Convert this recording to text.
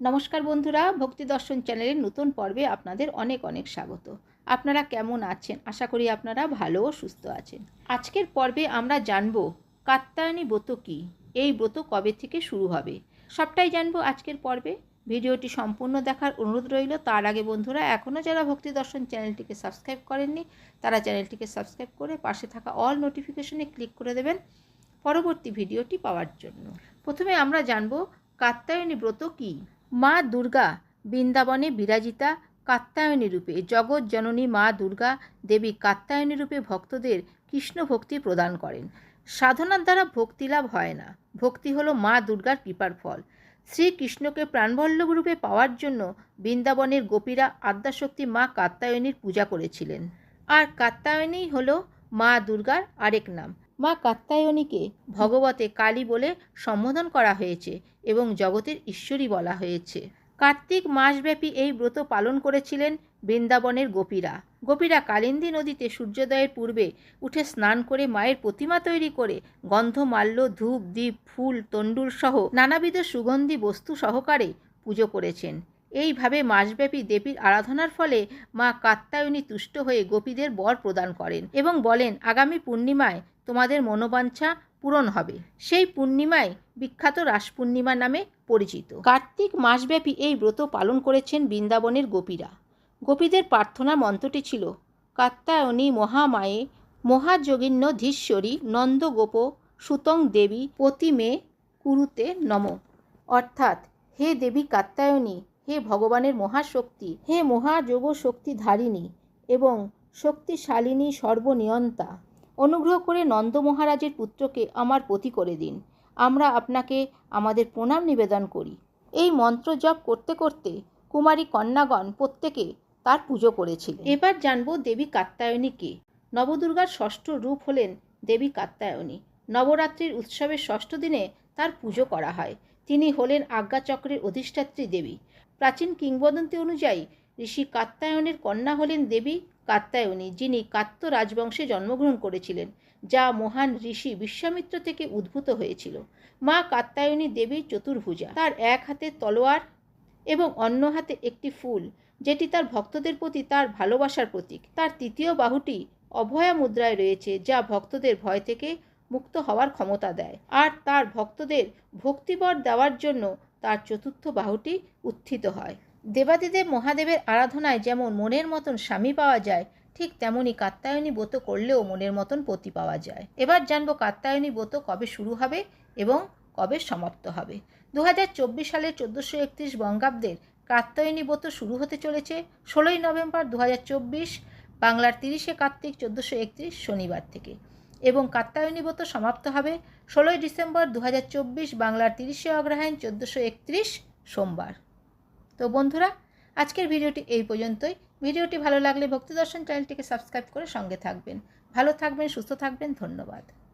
নমস্কার বন্ধুরা, ভক্তি দর্শন চ্যানেলের নতুন পর্বে আপনাদের অনেক অনেক স্বাগত। আপনারা কেমন আছেন? আশা করি আপনারা ভালো ও সুস্থ আছেন। আজকের পর্বে আমরা জানব, কাত্তায়নী ব্রত কী? এই ব্রত কবে থেকে শুরু হবে? সবটাই জানব আজকের পর্বে। ভিডিওটি সম্পূর্ণ দেখার অনুরোধ রইল। তার আগে বন্ধুরা, এখনও যারা ভক্তি দর্শন চ্যানেলটিকে সাবস্ক্রাইব করেননি, তারা চ্যানেলটিকে সাবস্ক্রাইব করে পাশে থাকা অল নোটিফিকেশনে ক্লিক করে দেবেন পরবর্তী ভিডিওটি পাওয়ার জন্য। প্রথমে আমরা জানব, কাত্তায়নী ব্রত কী? মা দুর্গা বৃন্দাবনে বিরাজিতা কাত্তায়নী রূপে, জগৎ জননী মা দুর্গা দেবী কাত্তায়নী রূপে ভক্তদের কৃষ্ণ ভক্তি প্রদান করেন। সাধনার দ্বারা ভক্তি লাভ হয় না। ভক্তি হলো মা দুর্গার কৃপার ফল। শ্রীকৃষ্ণকে প্রাণবল্লভ রূপে পাওয়ার জন্য বৃন্দাবনের গোপীরা আদ্যাশক্তি মা কাত্তায়নীর পূজা করেছিলেন। আর কাত্তায়নী হলো মা দুর্গার আরেক নাম। মা কাত্তায়নীকে ভগবতে কালী বলে সম্বোধন করা হয়েছে এবং জগতের ঈশ্বরী বলা হয়েছে। কার্তিক মাসব্যাপী এই ব্রত পালন করেছিলেন বৃন্দাবনের গোপীরা। গোপীরা কালিন্দী নদীতে সূর্যোদয়ের পূর্বে উঠে স্নান করে মায়ের প্রতিমা তৈরি করে গন্ধমাল্য ধূপ, দ্বীপ, ফুল, তণ্ডুল সহ নানাবিধ সুগন্ধি বস্তু সহকারে পুজো করেছেন। এইভাবে মাসব্যাপী দেবীর আরাধনার ফলে মা কাত্তায়নী তুষ্ট হয়ে গোপীদের বর প্রদান করেন এবং বলেন, আগামী পূর্ণিমায় তোমাদের মনোবাঞ্ছা পূরণ হবে। সেই পূর্ণিমায় বিখ্যাত রাস পূর্ণিমা নামে পরিচিত। কার্তিক মাসব্যাপী এই ব্রত পালন করেছেন বৃন্দাবনের গোপীরা। গোপীদের প্রার্থনা মন্ত্রটি ছিল কাত্তায়নী মহামায়ে মহাযোগিন্য ধীশ্বরী নন্দগোপ সুতং দেবী প্রতিমে কুরুতে নম। অর্থাৎ, হে দেবী কাত্তায়নী হে ভগবানের মহাশক্তি, হে মহাযোগ শক্তি ধারিণী এবং শক্তিশালিনী সর্বনিয়ন্তা অনুগ্রহ করে নন্দ মহারাজের পুত্রকে আমার পতি করে দিন। আমরা আপনাকে আমাদের প্রণাম নিবেদন করি। এই মন্ত্র জপ করতে করতে কুমারী কন্যাগণ প্রত্যেকে তার পুজো করেছিলেন। এবার জানব দেবী কাত্তায়নীকে নবদুর্গার ষষ্ঠ রূপ হলেন দেবী কাত্তায়নী নবরাত্রির উৎসবের ষষ্ঠ দিনে তার পুজো করা হয়। তিনি হলেন আজ্ঞাচক্রের অধিষ্ঠাত্রী দেবী। প্রাচীন কিংবদন্তি অনুযায়ী ঋষি কাত্তায়নের কন্যা হলেন দেবী কাত্তায়নী যিনি কাত্য রাজবংশে জন্মগ্রহণ করেছিলেন, যা মহান ঋষি বিশ্বামিত্র থেকে উদ্ভূত হয়েছিল। মা কাত্তায়নী দেবীর চতুর্ভুজা। তার এক হাতে তলোয়ার এবং অন্য হাতে একটি ফুল, যেটি তার ভক্তদের প্রতি তার ভালোবাসার প্রতীক। তার তৃতীয় বাহুটি অভয়া মুদ্রায় রয়েছে, যা ভক্তদের ভয় থেকে মুক্ত হওয়ার ক্ষমতা দেয়। আর তার ভক্তদের ভক্তিবর দেওয়ার জন্য তার চতুর্থ বাহুটি উত্থিত হয়। দেবাদিদেব মহাদেবের আরাধনায় যেমন মনের মতন স্বামী পাওয়া যায়, ঠিক তেমনই কাত্তায়নী ব্রত করলেও মনের মতন পতি পাওয়া যায়। এবার জানব কাত্তায়নী ব্রত কবে শুরু হবে এবং কবে সমাপ্ত হবে। দু হাজার চব্বিশ সালের চোদ্দোশো একত্রিশ বঙ্গাব্দের কাত্তায়নী ব্রত শুরু হতে চলেছে। ষোলোই নভেম্বর দু হাজার চব্বিশ, বাংলার তিরিশে কার্তিক চোদ্দোশো একত্রিশ শনিবার থেকে। এবং কাত্তায়নী ব্রত সমাপ্ত হবে ষোলোই ডিসেম্বর দু হাজার চব্বিশ, বাংলার তিরিশে অগ্রহায়ণ চোদ্দোশো একত্রিশ সোমবার। তো বন্ধুরা, আজকের ভিডিওটি এই পর্যন্তই। ভিডিওটি ভালো লাগলে ভক্তি দর্শন চ্যানেলটিকে সাবস্ক্রাইব করে সঙ্গে থাকবেন। ভালো থাকবেন, সুস্থ থাকবেন, ধন্যবাদ।